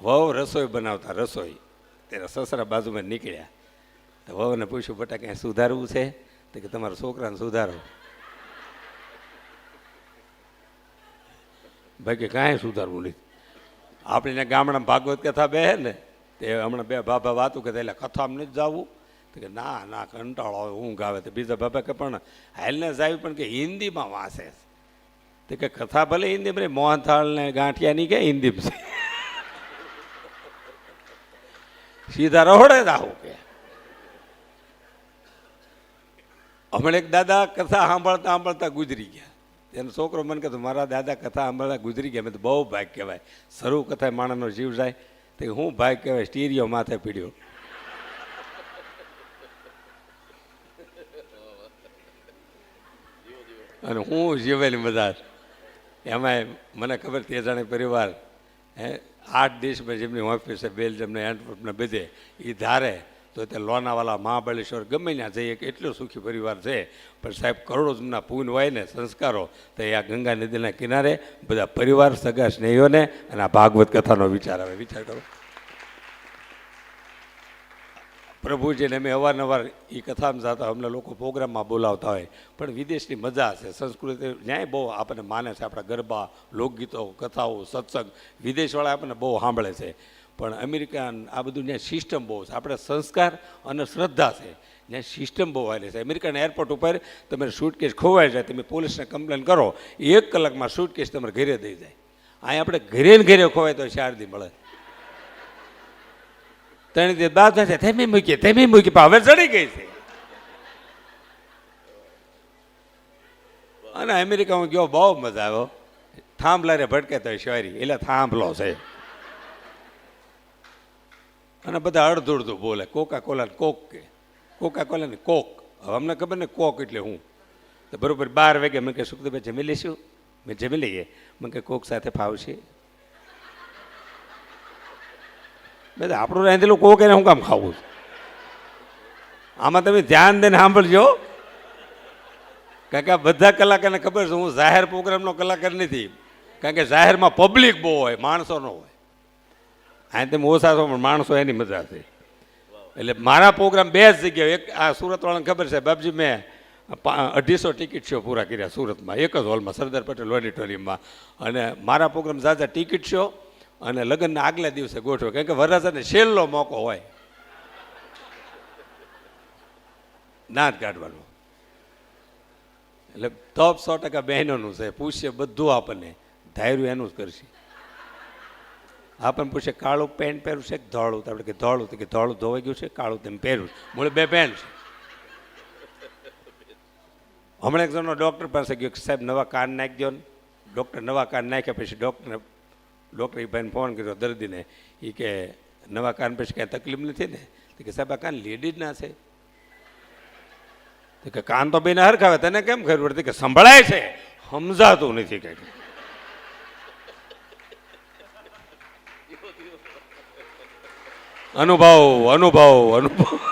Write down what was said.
વહુ રસોઈ બનાવતા રસોઈ. ત્યારે સસરા બાજુમાં નીકળ્યા. તો વહુને પૂછ્યું, બટા ક્યાંય સુધારવું છે? તો કે, તમારા છોકરાને સુધારો. બાકી કાંઈ સુધારવું નહીં. આપણે ગામડામાં ભાગવત કથા બે ને, તે હમણાં બે બાબા વાતું કે એટલે કથામાં નથી જવું? તો કે, ના ના, કંટાળો આવે, ઊંઘ આવે. તો બીજા બાબા કે, પણ હાલને જાવી પણ કે હિન્દીમાં વાંચે તો કે, કથા ભલે હિન્દીમાં મોહનથાળ ને ગાંઠિયાની કે હિન્દીમાં છે સીધા રહોડે જ આવું કે. હમણાં એક દાદા કથા સાંભળતા સાંભળતા ગુજરી ગયા. એનો છોકરો મને કહેતો મારા દાદા કથા સાંભળતા ગુજરી ગયા. મેં તો બહુ ભાગ કહેવાય. શરૂ કથા માણસનો જીવ જાય, તો હું ભાગ કહેવાય, સ્ટીરિયો માથે પીડ્યો. અને હું જીવેલી મજા એમાં મને ખબર તે જાણે પરિવાર, હે આઠ દેશમાં જેમની ઓફિસ છે બેલ્જિયમને એન્ટવર્પને બધે એ ધારે, તો તે લોનાવાલા મહાબળેશ્વર ગમે ત્યાં જઈએ કે એટલો સુખી પરિવાર છે. પણ સાહેબ, કરોડો જમના પૂન હોય ને સંસ્કારો, તો એ આ ગંગા નદીના કિનારે બધા પરિવાર, સગા સ્નેહીઓને અને આ ભાગવત કથાનો વિચાર આવે. વિચાર કરો. પ્રભુજીને અમે અવારનવાર એ કથામાં જતા અમને લોકો પ્રોગ્રામમાં બોલાવતા હોય, પણ વિદેશની મજા છે. સંસ્કૃતિ ન્યાય બહુ આપણને માને છે. આપણા ગરબા, લોકગીતો, કથાઓ, સત્સંગ વિદેશવાળા આપણને બહુ સાંભળે છે. પણ અમેરિકન આ બધું ત્યાં સિસ્ટમ બહુ છે. આપણે સંસ્કાર અને શ્રદ્ધા છે. ત્યાં સિસ્ટમ બહુ આવેલી છે. અમેરિકન એરપોર્ટ ઉપર તમે સૂટકેસ ખોવાઈ જાય, તમે પોલીસને કમ્પ્લેન કરો, એક કલાકમાં સૂટકેસ તમારે ઘરે દઈ જાય. અહીં આપણે ઘરે ને ઘરે ખોવાય તો શારદી મળે. ત્રણ દિવસ બાદ થશે તેમી મૂકી તેમી મૂકી પણ હવે ચડી ગઈ છે. અને અમેરિકામાં ગયો, બહુ મજા આવ્યો. થાંભલા રે ભટકે તો શોરી, એટલે થાંભલો છે. અને બધા અડધું અડધું બોલે કોકા કોલા કોક કે. કોકા કોલા કોક હવે અમને ખબર ને કોક એટલે હું. તો બરોબર બાર વાગે મેં કે સુખદેવભાઈ જમી લઈશું મેં જમી લઈએ. મેં કે કોક સાથે ફાવશે. મેં આપણું રાંધેલું કોક એને હું કામ ખાવું આમાં તમે ધ્યાન દઈને સાંભળજો. કારણ કે આ બધા કલાકારને ખબર છે, હું જાહેર પ્રોગ્રામનો કલાકાર નથી. કારણ કે જાહેરમાં પબ્લિક બહુ હોય, માણસો ન હોય. આ તમે ઓછા છો, પણ માણસો એની મજા છે. એટલે મારા પ્રોગ્રામ બે જ જગ્યાએ, એક આ સુરતવાળાને ખબર છે, બાપજી મેં અઢીસો ટિકિટ શો પૂરા કર્યા સુરતમાં. એક જ હોલમાં, સરદાર પટેલ ઓડિટોરિયમમાં. અને મારા પ્રોગ્રામ ઝાઝા ટિકિટ શો અને લગ્નના આગલા દિવસે ગોઠવે કારણ કે વરરાજાને છેલ્લો મોકો હોય. દાંત કાઢવાનો. એટલે તપ સો ટકા બહેનોનું છે, પૂછશે બધું આપણને. ધાર્યું એનું જ કરશે. આપણને પૂછે કાળું પેન્ટ પહેર્યું છે કે ધોળું? તો આપણે કે, ધોળું. કે, ધોળું ધોવાઈ ગયું છે, કાળું તેમ પહેર્યું મૂળ બે પેન્ટ છે. હમણાં એક જણો ડૉક્ટર પાસે ગયો કે, સાહેબ, નવા કાન નાખજો ને ડૉક્ટર નવા કાન નાખ્યા, પછી ડૉક્ટરને ડૉક્ટર ભાઈને ફોન કર્યો દર્દીને એ કે નવા કાન પછી કાંઈ તકલીફ નથી ને? તો કે સાહેબ, આ કાન લેડીઝના છે. તો કે કાન તો બેને હરખાવે, તને કેમ ખબર પડતી કે સંભળાય છે. સમજાતું નથી કંઈક અનુભવ અનુભવ અનુભવ.